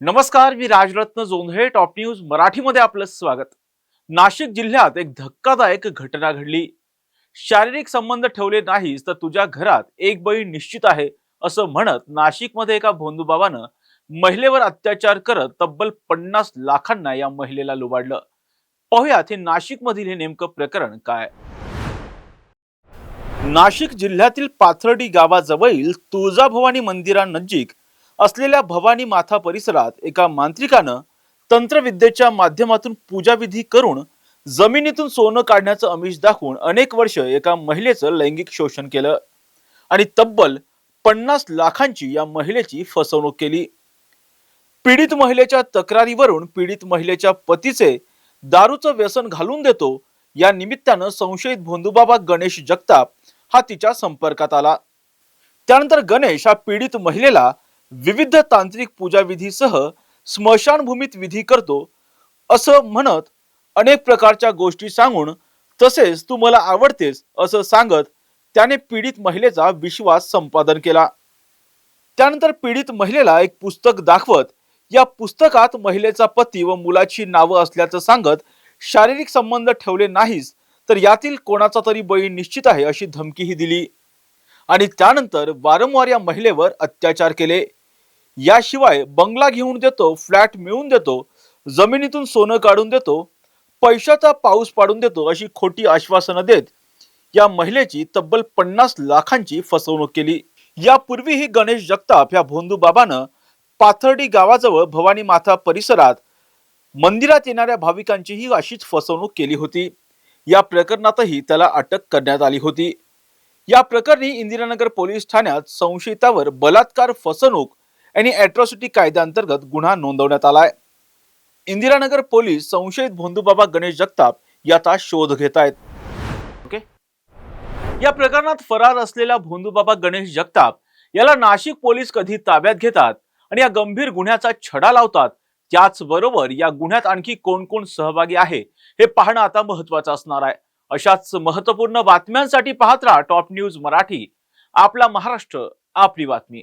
नमस्कार मी Rajratna Jondhale top news मराठीमध्ये आपलं स्वागत. नाशिक जिल्ह्यात एक धक्कादायक घटना घडली. शारीरिक संबंध ठेवले नाहीस तर तुझ्या घरात एक बळी निश्चित आहे असं म्हणत नाशिकमध्ये एका भोंदूबाबानं महिलेवर अत्याचार करत तब्बल पन्नास लाखांना या महिलेला लुबाडलं. पाहुयात हे नाशिकमधील हे नेमकं प्रकरण काय? नाशिक जिल्ह्यातील पाथर्डी गावाजवळील तुळजाभवानी मंदिरानजीक असलेल्या भवानी माथा परिसरात एका मांत्रिकानं तंत्रविद्येच्या माध्यमातून पूजाविधी करून जमिनीतून सोनं काढण्याचं अमिष दाखवून अनेक वर्ष एका महिलेचं लैंगिक शोषण केलं आणि तब्बल पन्नास लाखांची या महिलेची फसवणूक केली. पीडित महिलेच्या तक्रारीवरून पीडित महिलेच्या पतीचे दारूचं व्यसन घालून देतो या निमित्तानं संशयित भोंदूबाबा गणेश जगताप हा तिच्या संपर्कात आला. त्यानंतर गणेश हा पीडित महिलेला विविध तांत्रिक पूजाविधीसह स्मशानभूमीत विधी करतो असं म्हणत अनेक प्रकारच्या गोष्टी सांगून तसेच तू मला आवडतेस असं सांगत त्याने पीडित महिलेचा विश्वास संपादन केला. त्यानंतर पीडित महिलेला एक पुस्तक दाखवत या पुस्तकात महिलेचा पती व मुलाची नावं असल्याचं सांगत शारीरिक संबंध ठेवले नाहीस तर यातील कोणाचा तरी बळी निश्चित आहे अशी धमकीही दिली. आणि त्यानंतर वारंवार या महिलेवर अत्याचार केले. याशिवाय बंगला घेऊन देतो फ्लॅट मिळवून देतो जमिनीतून सोनं काढून देतो पैशाचा पाऊस पाडून देतो अशी खोटी आश्वासनं देत या महिलेची तब्बल पन्नास लाखांची फसवणूक केली. यापूर्वीही गणेश जगताप या भोंदू बाबानं पाथर्डी गावाजवळ भवानी माथा परिसरात मंदिरात येणाऱ्या भाविकांचीही अशीच फसवणूक केली होती. या प्रकरणातही त्याला अटक करण्यात आली होती. या प्रकरणी इंदिरानगर पोलीस ठाण्यात संशयितावर बलात्कार फसवणूक आणि अॅट्रॉसिटी कायद्याअंतर्गत गुन्हा नोंदवण्यात आलाय. इंदिरानगर पोलीस संशयित भोंदूबाबा गणेश जगताप याचा शोध घेत आहेत ओके या प्रकरणात फरार असलेला भोंदूबाबा गणेश जगताप याला नाशिक पोलीस कधी ताब्यात घेतात आणि या गंभीर गुन्ह्याचा छडा लावतात त्याचबरोबर या गुन्ह्यात आणखी कोण कोण सहभागी आहे हे पाहणं आता महत्वाचं असणार आहे. अशाच महत्त्वपूर्ण बातम्यांसाठी पाहत राहा टॉप न्यूज मराठी. आपला महाराष्ट्र आपली बातमी.